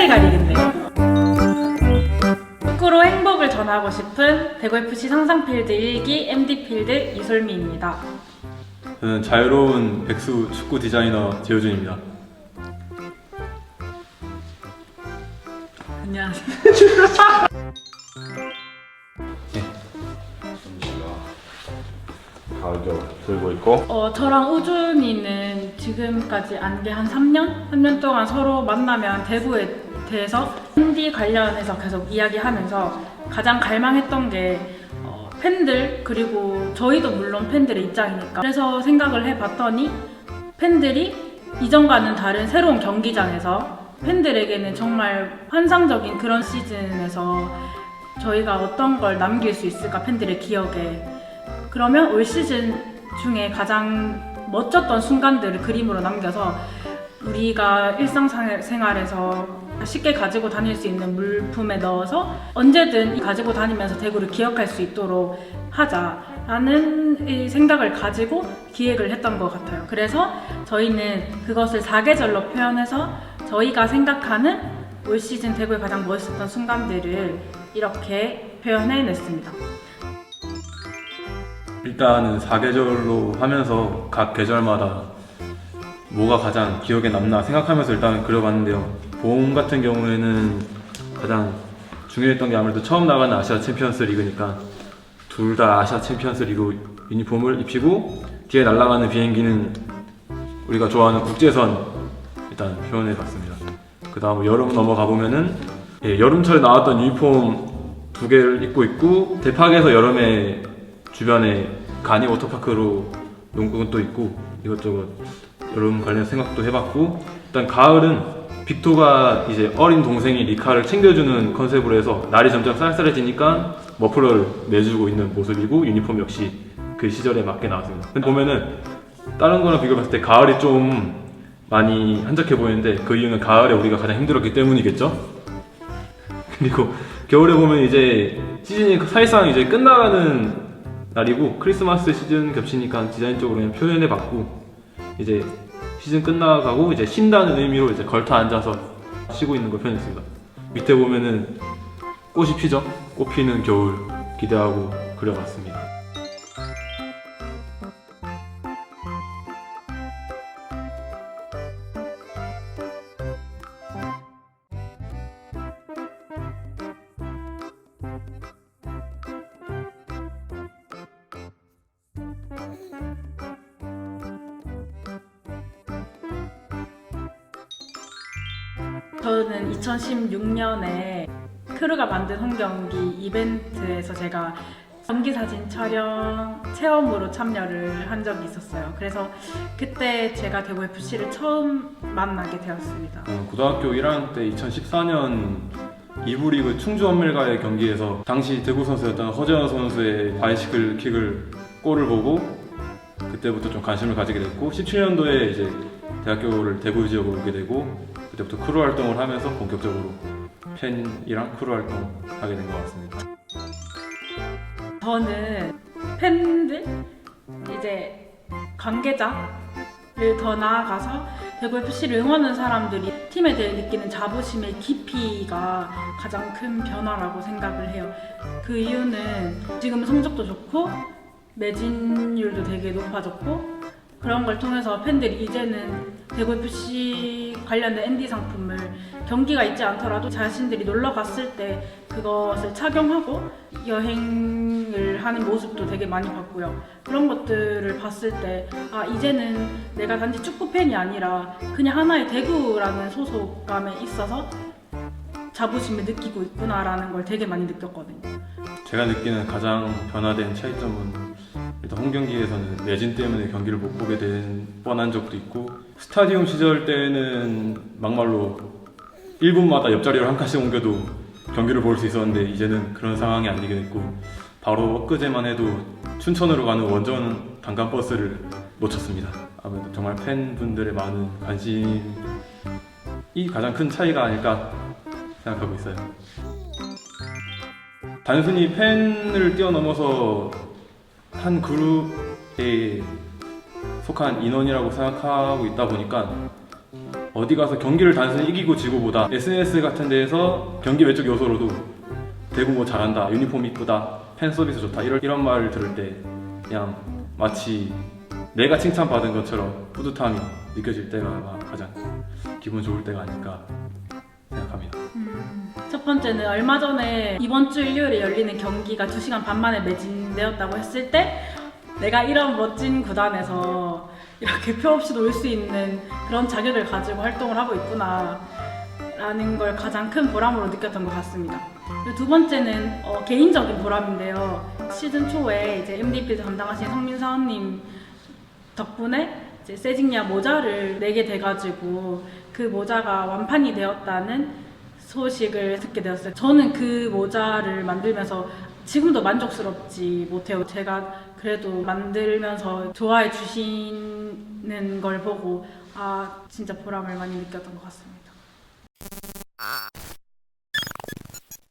색깔 가리겠네요. 축구로 행복을 전하고 싶은 대구FC 상상필드 1기 MD필드 이솔미입니다. 저는 자유로운 백수 축구 디자이너 재효준입니다. 안녕하세요. 가격 들고 있고 어, 저랑 우준이는 지금까지 안게한 3년? 3년 동안 서로 만나면 대구에 대해서 팬디 관련해서 계속 이야기하면서 가장 갈망했던 게 어, 팬들 그리고 저희도 물론 팬들의 입장이니까. 그래서 생각을 해봤더니 팬들이 이전과는 다른 새로운 경기장에서 팬들에게는 정말 환상적인 그런 시즌에서 저희가 어떤 걸 남길 수 있을까 팬들의 기억에. 그러면 올 시즌 중에 가장 멋졌던 순간들을 그림으로 남겨서 우리가 일상생활에서 쉽게 가지고 다닐 수 있는 물품에 넣어서 언제든 가지고 다니면서 대구를 기억할 수 있도록 하자라는 이 생각을 가지고 기획을 했던 것 같아요. 그래서 저희는 그것을 사계절로 표현해서 저희가 생각하는 올 시즌 대구의 가장 멋있었던 순간들을 이렇게 표현해냈습니다. 일단은 사계절로 하면서 각 계절마다 뭐가 가장 기억에 남나 생각하면서 일단 그려봤는데요. 봄 같은 경우에는 가장 중요했던 게 아무래도 처음 나가는 아시아 챔피언스 리그니까 둘 다 아시아 챔피언스 리그 유니폼을 입히고 뒤에 날아가는 비행기는 우리가 좋아하는 국제선 일단 표현해 봤습니다. 그 다음 여름 넘어가 보면은 예, 여름철에 나왔던 유니폼 두 개를 입고 있고 대팍에서 여름에 주변에 가니 워터파크로 농구는 또 있고 이것저것 여름 관련 생각도 해봤고 일단 가을은 빅토가 이제 어린 동생이 리카를 챙겨주는 컨셉으로 해서 날이 점점 쌀쌀해지니까 머플러를 내주고 있는 모습이고 유니폼 역시 그 시절에 맞게 나왔습니다. 근데 보면은 다른 거랑 비교했을 때 가을이 좀 많이 한적해 보이는데 그 이유는 가을에 우리가 가장 힘들었기 때문이겠죠? 그리고 겨울에 보면 이제 시즌이 사실상 이제 끝나가는 날이고 크리스마스 시즌 겹치니까 디자인적으로 그냥 표현해 봤고 이제 시즌 끝나가고 이제 쉰다는 의미로 이제 걸터 앉아서 쉬고 있는 걸 표현했습니다. 밑에 보면은 꽃이 피죠? 꽃 피는 겨울 기대하고 그려봤습니다. 저는 2016년에 크루가 만든 홈경기 이벤트에서 제가 경기 사진 촬영 체험으로 참여를 한 적이 있었어요. 그래서 그때 제가 대구 FC를 처음 만나게 되었습니다. 어, 고등학교 1학년 때 2014년 2부 리그 충주 원밀과의 경기에서 당시 대구 선수였던 허재현 선수의 바이시클 킥을 골을 보고 그때부터 좀 관심을 가지게 됐고 17년도에 이제 대학교를 대구 지역으로 오게 되고 그때부터 크루 활동을 하면서 본격적으로 팬이랑 크루 활동 하게 된 것 같습니다. 저는 팬들 이제 관계자를 더 나아가서 대구 FC를 응원하는 사람들이 팀에 대해 느끼는 자부심의 깊이가 가장 큰 변화라고 생각을 해요. 그 이유는 지금 성적도 좋고 매진율도 되게 높아졌고 그런 걸 통해서 팬들이 이제는 대구 FC 관련된 MD 상품을 경기가 있지 않더라도 자신들이 놀러 갔을 때 그것을 착용하고 여행을 하는 모습도 되게 많이 봤고요. 그런 것들을 봤을 때, 아, 이제는 내가 단지 축구팬이 아니라 그냥 하나의 대구라는 소속감에 있어서 자부심을 느끼고 있구나라는 걸 되게 많이 느꼈거든요. 제가 느끼는 가장 변화된 차이점은 일단 홈 경기에서는 매진 때문에 경기를 못 보게 된 뻔한 적도 있고 스타디움 시절 때는 막말로 1분마다 옆자리로 한 칸씩 옮겨도 경기를 볼 수 있었는데 이제는 그런 상황이 아니게 됐고 바로 엊그제만 해도 춘천으로 가는 원전 단간 버스를 놓쳤습니다. 아무래도 정말 팬분들의 많은 관심이 가장 큰 차이가 아닐까 생각하고 있어요. 단순히 팬을 뛰어넘어서 한 그룹에 속한 인원이라고 생각하고 있다 보니까 어디 가서 경기를 단순히 이기고 지고보다 SNS 같은 데에서 경기 외적 요소로도 대구 뭐 잘한다, 유니폼 이쁘다, 팬 서비스 좋다 이런 이런 말을 들을 때 그냥 마치 내가 칭찬받은 것처럼 뿌듯함이 느껴질 때가 가장 기분 좋을 때가 아닐까. 첫 번째는 얼마 전에 이번 주 일요일에 열리는 경기가 2시간 반 만에 매진되었다고 했을 때 내가 이런 멋진 구단에서 이렇게 표 없이 놀 수 있는 그런 자격을 가지고 활동을 하고 있구나 라는 걸 가장 큰 보람으로 느꼈던 것 같습니다. 두 번째는 어, 개인적인 보람인데요. 시즌 초에 이제 MDP 담당하신 성민 사원님 덕분에 세징야 모자를 내게 돼가지고 그 모자가 완판이 되었다는 소식을 듣게 되었어요. 저는 그 모자를 만들면서 지금도 만족스럽지 못해요. 제가 그래도 만들면서 좋아해 주시는 걸 보고 아 진짜 보람을 많이 느꼈던 것 같습니다.